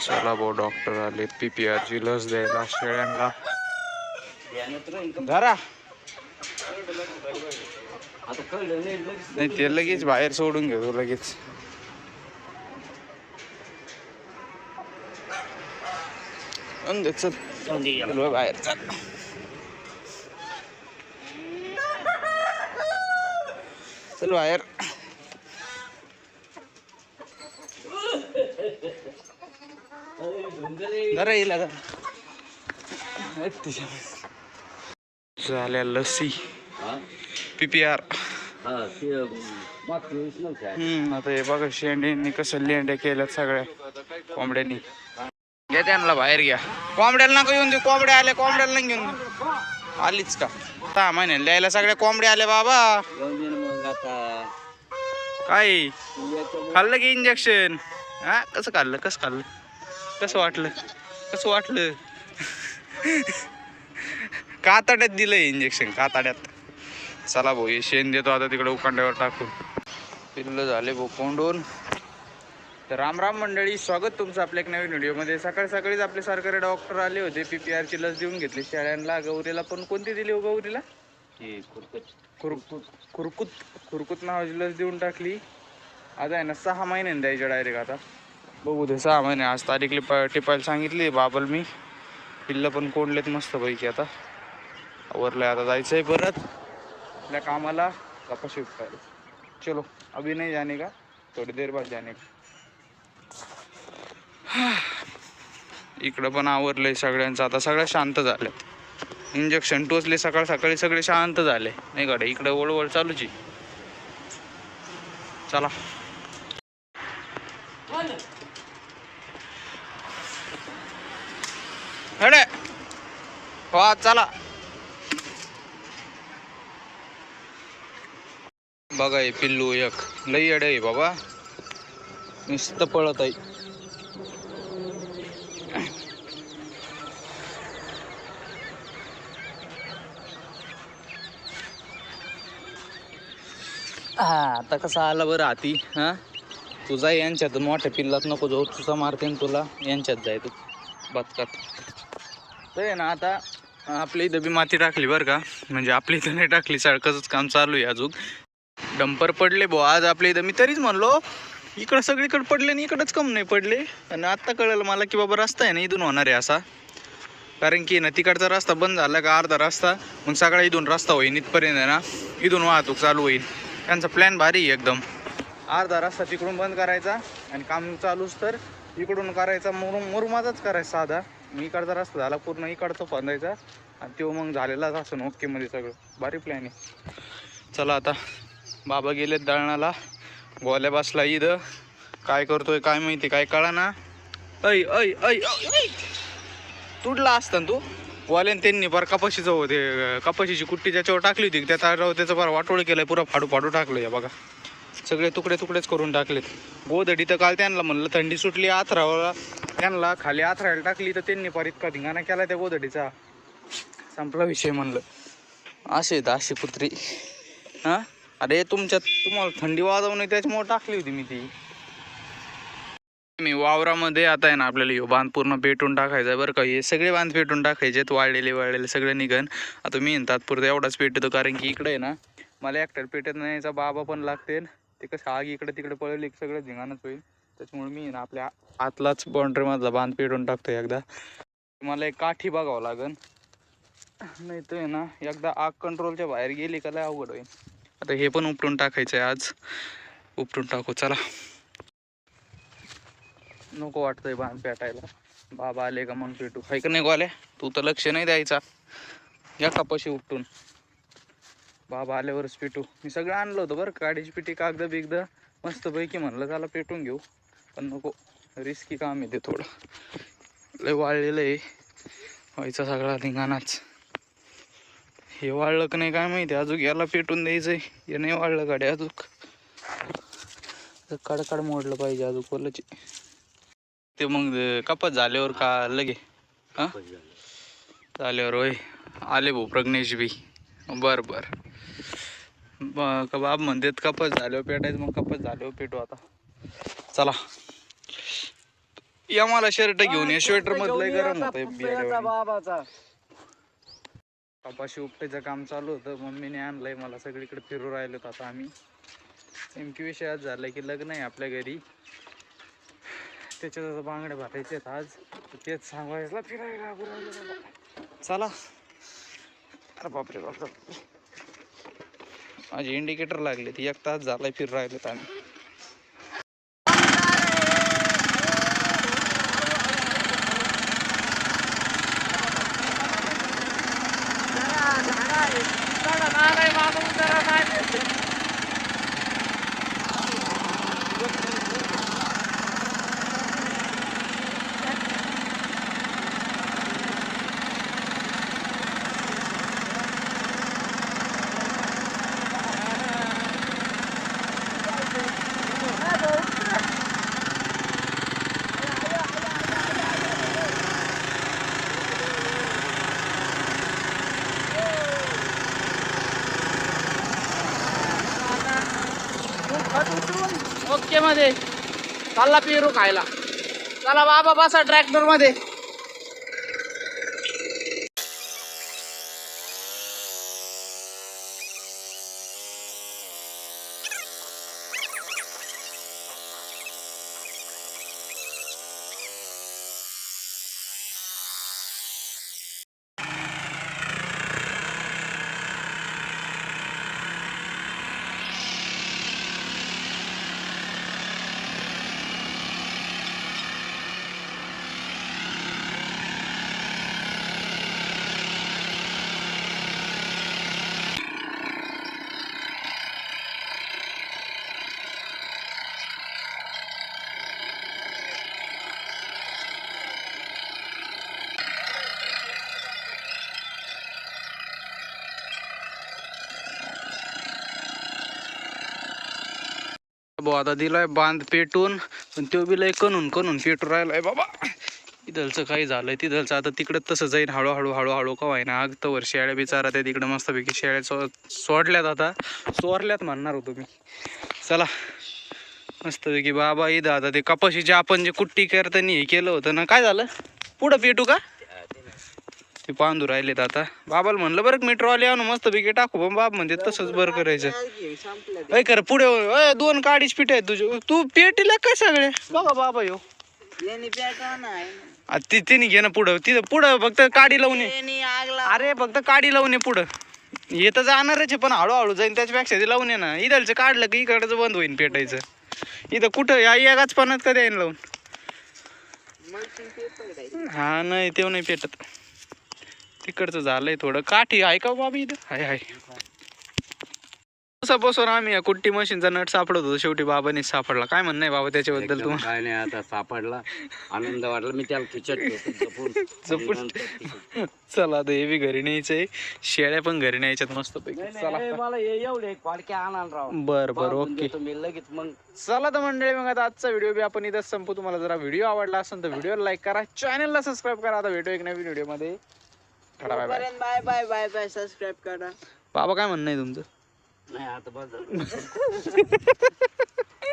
चला भाऊ डॉक्टर आले. पी पी आरची लस द्यायला शेळ्यांना. धरा. नाही ते लगेच बाहेर सोडून घेतो लगेच. चल. चल बाहेर चल. चल बाहेर. येईल झाल्या लस्सी. हा? P P R. आता हे बघा शेंड्यांनी कसं लेंड्या केल्यात सगळ्या कोंबड्यांनी. घ्या त्यांना बाहेर घ्या. कोंबड्याला नका येऊन दे कोंबड्या आल्या कोंबड्याला घेऊन दे आलीच का? सहा महिन्याला द्यायला सगळ्या कोंबड्या आल्या बाबा. काय? खाल्लं की इंजेक्शन हा? कसं खाल्लं कसं खाल्लं? कसं वाटलं? कसं वाटलं? काताड्यात दिलं इंजेक्शन काताड्यात. चला भाऊ हे शेण देतो आता तिकडे उकांड्यावर टाकून पिल्लं झाले भाऊ कोंडून. तर राम राम मंडळी स्वागत तुमचं आपल्या एक नवीन व्हिडिओमध्ये. सकाळी सकाळीच आपले सरकारी डॉक्टर आले होते. पी पी आरची लस देऊन घेतली. शेळ्यांना गौरीला पण कोणती दिली हो गौरीला? ते खुरकत. खुरकुत खुरकुत खुरकुत नावाची लस देऊन टाकली. आता आहे ना सहा महिन्याने द्यायच्या डायरेक्ट आता. बघू दे सहा महिने. आज तारीख प टिपायला सांगितली बाबल मी. पिल्लं पण कोंडलेत मस्त पैकी आता. आवरलंय आता जायचं आहे परत. आपल्या कामाला कपाशी उपटायला चलो अभी नाही जाने का? थोडी देर बाद जाने का इकडं पण आवरलंय सगळ्यांचं. आता सगळ्या शांत झाल्यात. इंजेक्शन टोचले सकाळ सकाळी सगळे शांत झाले. नाही गाड्या इकडे वळवळ चालूची. चला. अरे वा चला. बघा हे पिल्लू एक. लई अडे आहे बाबा. नुसतं पळत आहे. हा आता कसं आला बरं हाती हा? तू तुझा यांच्यात मोठ्या पिल्लात नको जाऊ. तुझा मारते तुला यांच्यात जाय तू. बदकात तर आहे ना आता आपल्या इथं बी माती टाकली बरं का. म्हणजे आपल्या इथं नाही टाकली सारखंच काम चालू आहे अजून. डंपर पडले बो आज आपल्या इथं मी तरीच म्हणलो इकडं सगळीकडे पडले आणि इकडंच कम नाही पडले. आणि आत्ता कळलं मला की बाबा रस्ता आहे ना इथून होणार आहे असा. कारण की ना तिकडचा रस्ता बंद झाला का अर्धा रस्ता मग सगळा इथून रस्ता होईल इथपर्यंत आहे ना इथून वाहतूक चालू होईल. त्यांचा प्लॅन भारी आहे एकदम. अर्धा रस्ता तिकडून बंद करायचा आणि काम चालूच तर इकडून करायचा मुरुम मुरुमाचाच करायचा साधा. मी इकडचा रस्ता झाला पूर्ण इकडचं बांधायचा. आणि तो मग झालेलाच असं ओकेमध्ये सगळं. भारी प्लॅन आहे. चला आता बाबा गेलेत दळणाला. गोल्या बसला ईद काय करतोय काय माहिती काय कळा ना ऐ ऐ ऐ तुटला ऐ. असता ना तू? वाल्यान त्यांनी बरं कपाशीचं होते कपाशीची कुट्टी ज्याच्यावर टाकली होती. त्या तारावर त्याचं बरं वाटोळ केलं पुरा फाडू फाडू टाकलं या बघा. सगळे तुकडे तुकडेच करून टाकलेत. गोधडी तर काल त्यांना म्हणलं थंडी सुटली आथरावला. त्यांना खाली आथरायला टाकली तर त्यांनी पार इतका धिंगाणा केला त्या गोधडीचा. संपला विषय म्हणलं. असे आहेत अशी पुत्री हां? अरे तुमच्यात तुम्हाला थंडी वाजवू नये त्याच्यामुळे टाकली होती मी ती. मी वावरामध्ये आता आहे ना आपल्याला ह्यो बांध पूर्ण पेटून टाकायचा बरं का. हे सगळे बांध पेटून टाकायचे आहेत वाळलेले वाळलेले सगळं निघन. आता मी तात्पुरतं एवढाच पेटतो कारण की इकडे आहे ना मला एकट्याला पेटत नाही याचा बाबा पण लागते. ते कसं आग इकडे तिकडे पळली सगळं झिंगाणच होईल. त्याच्यामुळे मी ना आपल्या आतलाच बाउंड्रीमधला बांध पेटून टाकतो एकदा. मला एक काठी बघावं लागेल नाही तर ना एकदा आग कंट्रोलच्या बाहेर गेली का लय अवघड होईल. आता हे पण उपटून टाकायचं आहे आज. उपटून टाकू चला. नको वाटतंय बांध पेटायला. बाबा आले का मग पेटू. हाय का नाही गोले तू तर लक्ष नाही द्यायचा. या कपाशी उपटून? बाबा आल्यावरच पेटू. मी सगळं आणलं होतं बरं काडीची पिठी कागद बिगद मस्तपैकी म्हणलं त्याला पेटून घेऊ. पण नको. रिस्की काम आहे ते थोडं. लय वाळलेलं आहे. व्हायचा सगळा धिंगाणाच. हे वाळलं का नाही काय माहिती. अजून याला पेटून द्यायचंय. हे नाही वाळलं गाडी अजून कडकड मोडलं पाहिजे अजून कोलाची ते मग कपात झाल्यावर का लगे? हा? झाल्यावर होय. आले भाऊ प्रज्ञेश बी. बर बर. बाब म्हणतात कपात झाल्यावर पेटायचं मग कपात झाल्यावर पेटू आता. चला. या मला शर्ट घेऊन ये स्वेटर मधलं गरम होत कपाशी उपटायचं काम चालू होतं मम्मीने आणलंय मला सगळीकडे फिरू राहिलोत आता आम्ही. नेमकी विषय आज झालाय की लग्न आहे आपल्या घरी. त्याच्यात आता बांगड्या भरायचे आहेत आज. तेच सांगायला फिरायला राहिलो. चला. अरे बापरे बाप माझे इंडिकेटर लागले ते एक तास झालाय फिर राहिलेत आम्ही. ओके मध्ये. चालला पेरू खायला. चला बाबा बसा ट्रॅक्टर मध्ये आता दिलाय बांध पेटून पण तो बी लय कणून कणून पेटू राहिलाय बाबा. इथलचं काही झालंय तिथलचं आता तिकडं तसं जाईन हळूहळू हळूहळू का व्हायना आग तर शेळ्या बिचारा त्या तिकडं मस्तपैकी शेळ्या सो सोडल्यात आता. चोरल्यात म्हणणार होतो मी. चला. मस्तपैकी बाबा इथं आता ते कपाशीचे आपण जे कुट्टी करताना हे केलं होतं ना काय झालं? पुढं पेटू का? ते पांदू राहिलेत आता. बाबाला म्हणलं बरं मीटर आले आणून मस्तपैकी टाकू पण बाब म्हणते तसंच बरं करायचं. ऐ कर पुढे दोन काडीच पिठ आहेत तुझे. तू पेटीला काय सगळे? बघा बाबा यो. आ, ती तिने घे ना पुढं. तिथं पुढं फक्त काडी लावून ये. अरे फक्त काडी लावून ये पुढं. हे तर जाणारच आहे पण हळूहळू जाईन त्याच्यापेक्षा ते लावून ये ना. इथलचं काढलं की इकडचं बंद होईन पेटायचं. इथं कुठं या एकाच पानात कधी आहे लावून? हा नाही तेव्हा नाही पेटत. तिकडचं झालंय थोडं. काठी आहे का हो बाबा इथं? हाय हाय. दिवसापासून आम्ही या कुट्टी मशीनचा नट सापडत होतो. शेवटी बाबाने सापडला. काय म्हणणं आहे बाबा त्याच्याबद्दल एकदम तुम्हाला काय नाही आता सापडला. आनंद वाटला मी त्याला ठेवतो जपून. चला आता हे बी घरी न्यायचंय. शेळ्या पण घरी न्यायच्यात मस्त पैकी चला. मला हे आणाल राव. बर बर ओके. देतो मी लगेच मग. चला तर मंडळी मग आता आजचा व्हिडिओ बी आपण इथंच संपू तुम्हाला जरा व्हिडिओ आवडला असेल तर व्हिडिओला लाईक करा. चॅनलला सबस्क्राईब करा. आता भेटू एक नवीन व्हिडिओमध्ये tata bye bye bye bye bye bye subscribe करा. बाबा काय म्हणणं आहे तुमचं? नाही आता बस झालं.